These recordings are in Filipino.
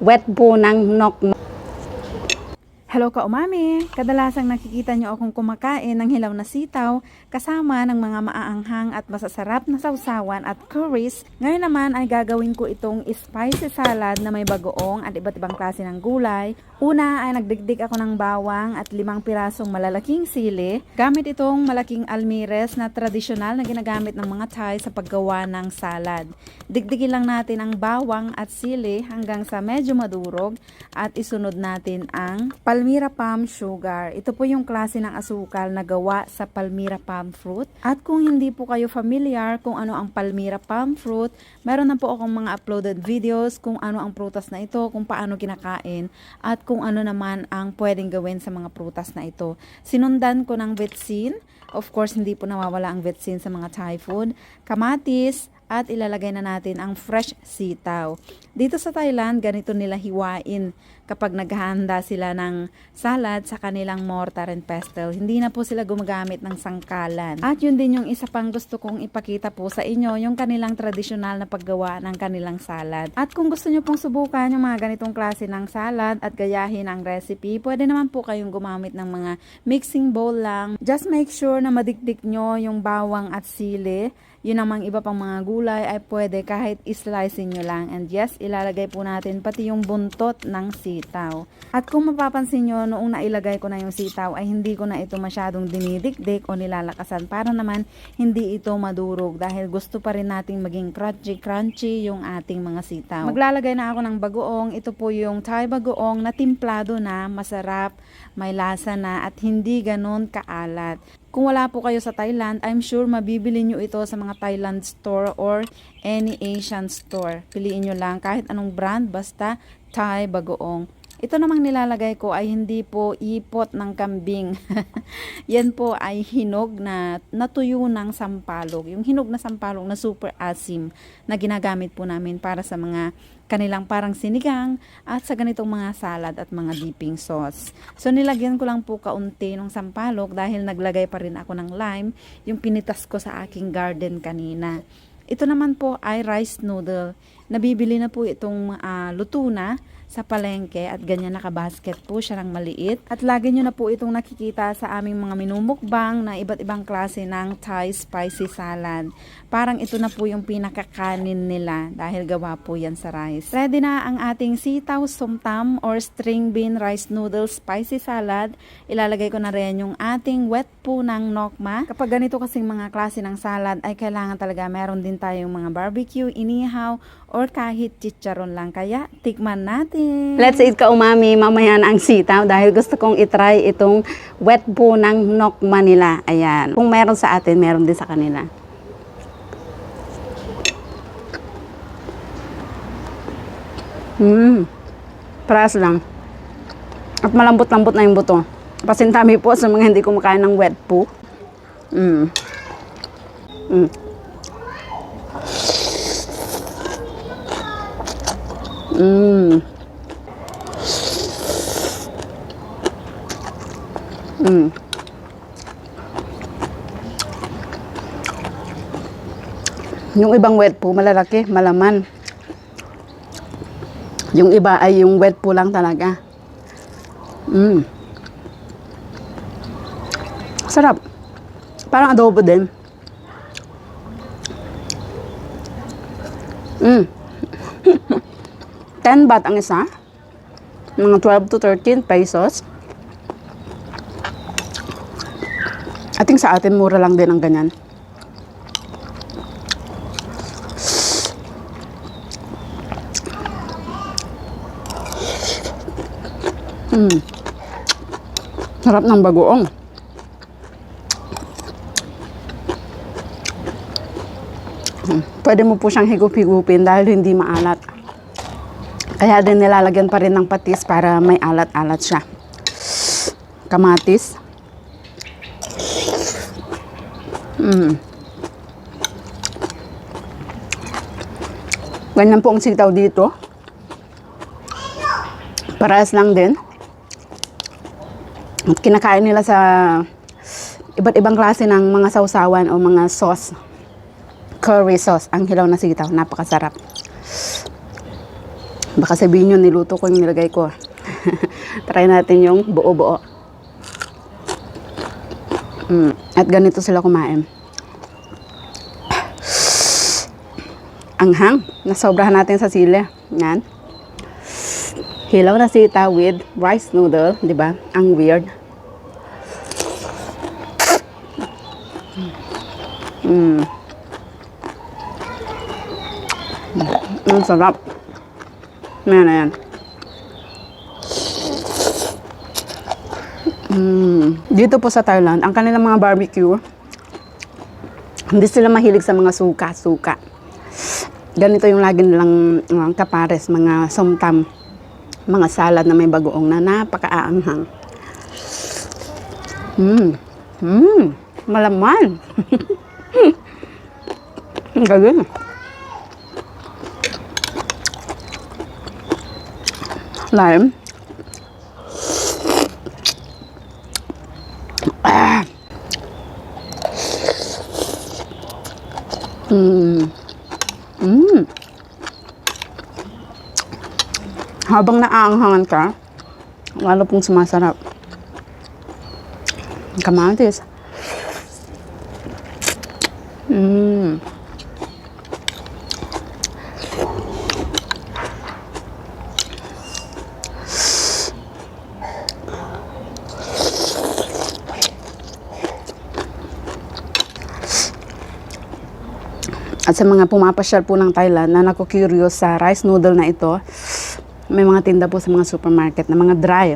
wet po ng nok Hello ka umami! Kadalasang nakikita nyo akong kumakain ng hilaw na sitaw kasama ng mga maaanghang at masasarap na sausawan at curries. Ngayon naman ay gagawin ko itong spicy salad na may bagoong at iba't ibang klase ng gulay. Una ay nagdigdig ako ng bawang at limang pirasong malalaking sili. Gamit itong malaking almires na tradisyonal na ginagamit ng mga Thai sa paggawa ng salad. Digdigin lang natin ang bawang at sili hanggang sa medyo madurog at isunod natin ang Palmyra palm sugar. Ito po yung klase ng asukal na gawa sa Palmyra palm fruit. At kung hindi po kayo familiar kung ano ang Palmyra palm fruit, meron na po akong mga uploaded videos kung ano ang prutas na ito, kung paano kinakain, at kung ano naman ang pwedeng gawin sa mga prutas na ito. Sinundan ko ng vetsin. Of course, hindi po nawawala ang vetsin sa mga Thai food. Kamatis, at ilalagay na natin ang fresh sitaw. Dito sa Thailand, ganito nila hiwain kapag naghahanda sila ng salad sa kanilang mortar and pestle. Hindi na po sila gumagamit ng sangkalan. At yun din yung isa pang gusto kong ipakita po sa inyo, yung kanilang tradisyonal na paggawa ng kanilang salad. At kung gusto nyo pong subukan yung mga ganitong klase ng salad at gayahin ang recipe, pwede naman po kayong gumamit ng mga mixing bowl lang. Just make sure na madikdik nyo yung bawang at sili yun namang iba pang mga gulay ay pwede kahit islicing nyo lang. And yes, ilalagay po natin pati yung buntot ng sitaw. At kung mapapansin nyo, noong nailagay ko na yung sitaw ay hindi ko na ito masyadong dinidikdik o nilalakasan para naman hindi ito madurog dahil gusto pa rin nating maging crunchy-crunchy yung ating mga sitaw. Maglalagay na ako ng bagoong. Ito po yung Thai bagoong na timplado na, masarap, may lasa na at hindi ganun kaalat. Kung wala po kayo sa Thailand, I'm sure mabibili nyo ito sa mga Thailand store or any Asian store. Piliin nyo lang kahit anong brand, basta Thai bagoong. Ito namang nilalagay ko ay hindi po ipot ng kambing. Yan po ay hinog na natuyo ng sampalog. Yung hinog na sampalog na super asim na ginagamit po namin para sa mga kanilang parang sinigang at sa ganitong mga salad at mga dipping sauce. So nilagyan ko lang po kaunti ng sampalok dahil naglagay pa rin ako ng lime yung pinitas ko sa aking garden kanina. Ito naman po ay rice noodle. Nabibili na po itong ah, luto na sa palengke at ganyan nakabasket po siya ng maliit. At lagi nyo na po itong nakikita sa aming mga minumukbang na iba't ibang klase ng Thai spicy salad. Parang ito na po yung pinakakanin nila dahil gawa po yan sa rice. Ready na ang ating sitaw sumtam or string bean rice noodles spicy salad. Ilalagay ko na rin yung ating wet po ng nokma. Kapag ganito kasing mga klase ng salad ay kailangan talaga meron din tayong mga barbecue, inihaw, or kahit chicharon lang. Kaya tikman natin. Let's eat ka umami mamaya na ang sitaw dahil gusto kong itry itong wet po ng nokma nila. Ayan. Kung meron sa atin, meron din sa kanila. Mmm. Paras lang. At malambot-lambot na yung buto. Pasintami po sa mga hindi kumakain ng wet po. Mmm. Mm. Mmm. Mm. Yung ibang wet po, malalaki, malaman. Yung iba ay yung wet po lang talaga. Mm. Sarap. Parang adobo din. Mm. 10 baht ang isa. Mga 12 to 13 pesos. Ating sa atin, mura lang din ang ganyan. Mm. Sarap ng bagoong. Mm. Pwede mo po siyang higup-higupin dahil hindi maalat. Kaya din nilalagyan pa rin ng patis para may alat-alat siya. Kamatis. Mm. Ganyan po ang sitaw dito. Parehas lang din. At kinakain nila sa iba't ibang klase ng mga sausawan o mga sauce. Curry sauce, ang hilaw na sitaw. Napakasarap. Baka sabihin nyo, niluto ko yung nilagay ko. Try natin yung buo-buo. Mm. At ganito sila kumain. Anghang. Nasobrahan natin sa sili. Yan. Hilaw na sita with rice noodle. di ba? Ang weird. Mm. Ang sarap. Yan na yan. Mm. Dito po sa Thailand, ang kanilang mga barbecue, hindi sila mahilig sa mga suka-suka. Ganito yung lagi nilang uh, kapares, mga somtam, mga salad na may bagoong na napakaaanghang. Mm. Mm. Malaman. Ang galing. Lime. Ah. Mm. Mm. Habang naaanghangan ka, lalo pong sumasarap. Kamatis. Mm. At sa mga pumapasyal po ng Thailand na naku-curious sa rice noodle na ito, may mga tinda po sa mga supermarket na mga dry.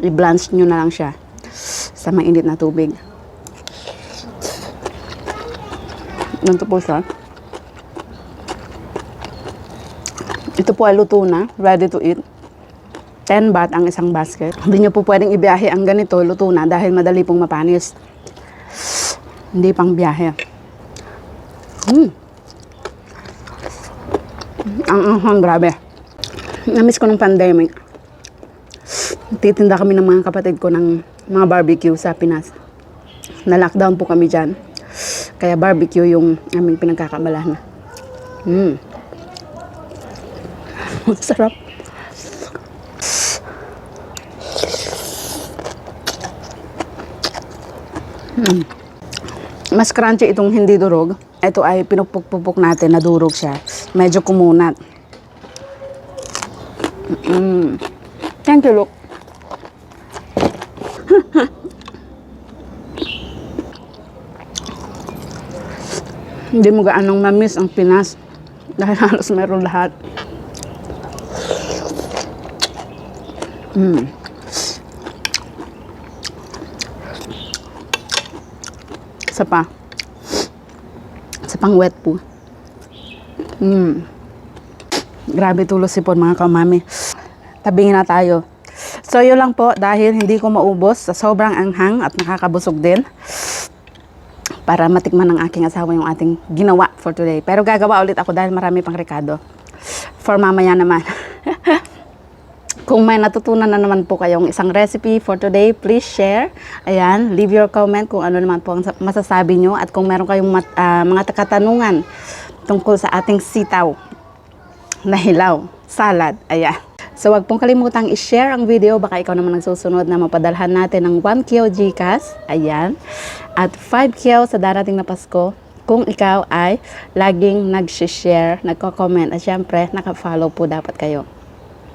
I-blanch nyo na lang siya sa mainit na tubig. Ganito po siya. Ito po ay luto na, ready to eat. 10 baht ang isang basket. Hindi nyo po pwedeng ibiyahe ang ganito, luto na, dahil madali pong mapanis. Hindi pang biyahe. Mm. Ang anghang, grabe. Namiss ko ng pandemic. Titinda kami ng mga kapatid ko ng mga barbecue sa Pinas. Na-lockdown po kami dyan. Kaya barbecue yung aming pinagkakabalahan. Mm. Sarap. Mm. Mas crunchy itong hindi durog. Ito ay pinupuk-pupuk natin na durog siya. Medyo kumunat. Mm. Thank you, look. Hindi mo gaanong mamiss ang Pinas. Dahil halos meron lahat. Mm. Isa pa. Pang wet po. Mm. Grabe tulos sipon mga kamami. Tabingin na tayo. So yun lang po dahil hindi ko maubos sa sobrang anghang at nakakabusog din para matikman ng aking asawa yung ating ginawa for today. Pero gagawa ulit ako dahil marami pang rekado. For mamaya naman. Kung may natutunan na naman po kayong isang recipe for today, please share. Ayan, leave your comment kung ano naman po ang sa- masasabi nyo at kung meron kayong mat- ah, mga katanungan tungkol sa ating sitaw na hilaw, salad. Ayan. So, wag pong kalimutang i-share ang video. Baka ikaw naman ang susunod na mapadalhan natin ng 1 kilo GCash. Ayan. At 5 kilo sa darating na Pasko. Kung ikaw ay laging nag-share, nagko-comment at syempre, naka-follow po dapat kayo.